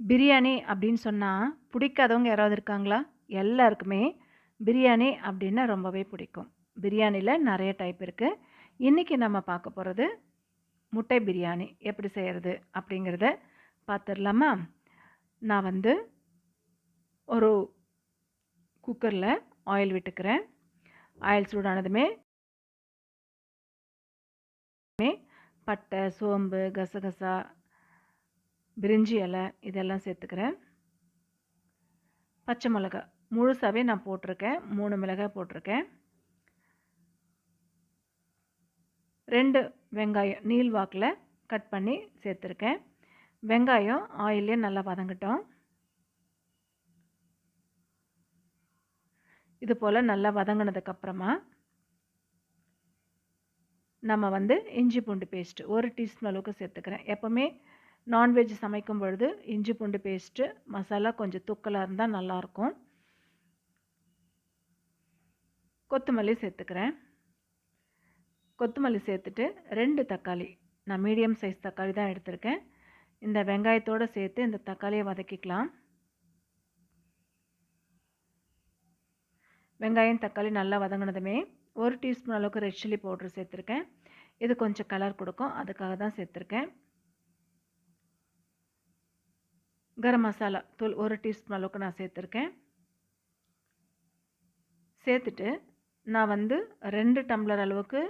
பிரியாணி அப்படின்னு சொன்னால் பிடிக்காதவங்க யாராவது இருக்காங்களா? எல்லாருக்குமே பிரியாணி அப்படின்னா ரொம்பவே பிடிக்கும். பிரியாணியில் நிறைய டைப் இருக்குது இன்றைக்கி நம்ம பார்க்க போகிறது முட்டை பிரியாணி எப்படி செய்கிறது அப்படிங்கிறத பார்த்துடலாமா? நான் வந்து ஒரு குக்கரில் ஆயில் விட்டுக்கிறேன். ஆயில் சூடானதுமே பட்டை சோம்பு கசகசா பிரிஞ்சி இலை இதெல்லாம் சேர்த்துக்கிறேன். பச்சை மிளகா முழுசாகவே நான் போட்டிருக்கேன். மூணு மிளகாய் போட்டிருக்கேன். ரெண்டு வெங்காயம் நீல் வாக்கில் கட் பண்ணி சேர்த்துருக்கேன். வெங்காயம் ஆயிலே நல்லா வதங்கட்டும். இது போல் நல்லா வதங்கினதுக்கப்புறமா நம்ம வந்து இஞ்சி பூண்டு பேஸ்ட்டு ஒரு டீஸ்பூன் அளவுக்கு சேர்த்துக்கிறேன். எப்போவுமே நான்வெஜ் சமைக்கும் பொழுது இஞ்சி பூண்டு பேஸ்ட்டு மசாலா கொஞ்சம் தூக்கலாக இருந்தால் நல்லாயிருக்கும் கொத்தமல்லி சேர்த்துக்கிறேன். கொத்தமல்லி சேர்த்துட்டு ரெண்டு தக்காளி நான் மீடியம் சைஸ் தக்காளி தான் எடுத்திருக்கேன். இந்த வெங்காயத்தோடு சேர்த்து இந்த தக்காளியை வதக்கிக்கலாம். வெங்காயம் தக்காளி நல்லா வதங்கினதுமே ஒரு டீஸ்பூன் அளவுக்கு ரெட் சில்லி பவுட்ரு சேர்த்துருக்கேன். இது கொஞ்சம் கலர் கொடுக்கும் அதுக்காக தான் சேர்த்துருக்கேன். கரம் மசாலா தூள் ஒரு டீஸ்பூன் அளவுக்கு நான் சேர்த்துருக்கேன். சேர்த்துட்டு நான் வந்து ரெண்டு டம்ளர் அளவுக்கு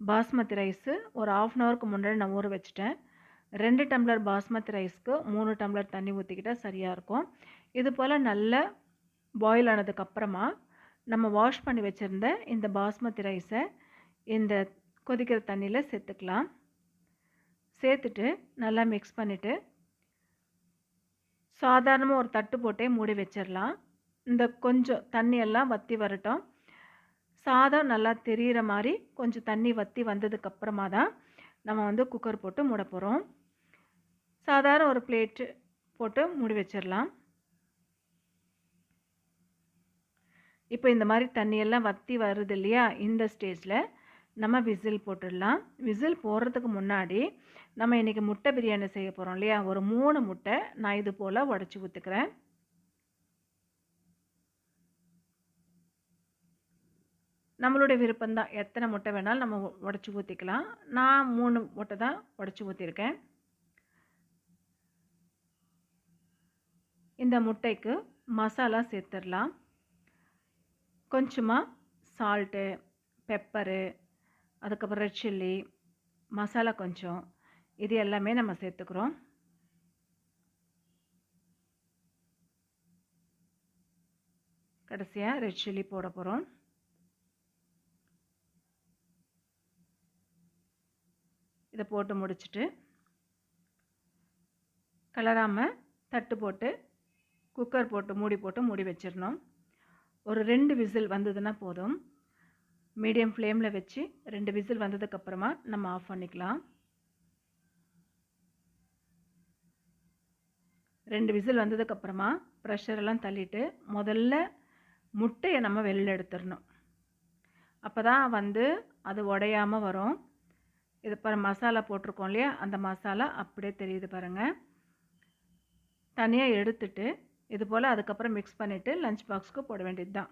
பாஸ்மதி ரைஸு ஒரு ஆஃப் அன் ஹவருக்கு முன்னாடி நான் ஊற வச்சுட்டேன். ரெண்டு டம்ளர் பாஸ்மதி ரைஸ்க்கு மூணு டம்ளர் தண்ணி ஊற்றிக்கிட்டால் சரியாக இருக்கும். இது போல் நல்லா பாயில் ஆனதுக்கப்புறமா நம்ம வாஷ் பண்ணி வச்சுருந்த இந்த பாஸ்மதி ரைஸை இந்த கொதிக்கிற தண்ணியில் சேர்த்துக்கலாம். சேர்த்துட்டு நல்லா மிக்ஸ் பண்ணிவிட்டு சாதாரணமாக ஒரு தட்டு போட்டே மூடி வச்சிடலாம் இந்த கொஞ்சம் தண்ணியெல்லாம் வற்றி வரட்டும். சாதம் நல்லா தெரிகிற மாதிரி கொஞ்சம் தண்ணி வற்றி வந்ததுக்கப்புறமா தான் நம்ம வந்து குக்கர் போட்டு மூட போகிறோம் சாதாரண ஒரு பிளேட்டு போட்டு மூடி வச்சிடலாம் இப்போ இந்த மாதிரி தண்ணியெல்லாம் வற்றி வருது இல்லையா? இந்த ஸ்டேஜில் நம்ம விசில் போட்டுடலாம். விசில் போடுறதுக்கு முன்னாடி நம்ம இன்றைக்கி முட்டை பிரியாணி செய்ய போகிறோம் இல்லையா? ஒரு மூணு முட்டை நான் இது போல் உடச்சி ஊற்றுக்கிறேன் நம்மளுடைய விருப்பம்தான். எத்தனை முட்டை வேணாலும் நம்ம உடச்சி ஊற்றிக்கலாம் நான் மூணு முட்டை தான் உடச்சி ஊற்றிருக்கேன் இந்த முட்டைக்கு மசாலா சேர்த்துடலாம். கொஞ்சமாக சால்ட்டு பெப்பரு அதுக்கப்புறம் ரெட் சில்லி மசாலா கொஞ்சம் இது எல்லாமே நம்ம சேர்த்துக்கிறோம். கடைசியாக ரெட் சில்லி போட போகிறோம் இதை போட்டு முடிச்சுட்டு கலராமல் தட்டு போட்டு குக்கர் போட்டு மூடி போட்டு மூடி வச்சிடணும். ஒரு ரெண்டு விசில் வந்ததுன்னா போதும். மீடியம் ஃப்ளேமில் வச்சு ரெண்டு விசில் வந்ததுக்கப்புறமா நம்ம ஆஃப் பண்ணிக்கலாம். ரெண்டு விசில் வந்ததுக்கப்புறமா ப்ரெஷரெல்லாம் தள்ளிட்டு முதல்ல முட்டையை நம்ம வெளியில் எடுத்துடணும். அப்போ தான் வந்து அது உடையாமல் வரும். இது பாரு மசாலா போட்டிருக்கோம் இல்லையா? அந்த மசாலா அப்படியே தெரியுது பாருங்கள் தனியாக எடுத்துட்டு இது போல் அதுக்கப்புறம் மிக்ஸ் பண்ணிவிட்டு லஞ்ச் பாக்ஸுக்கு போட வேண்டியது தான்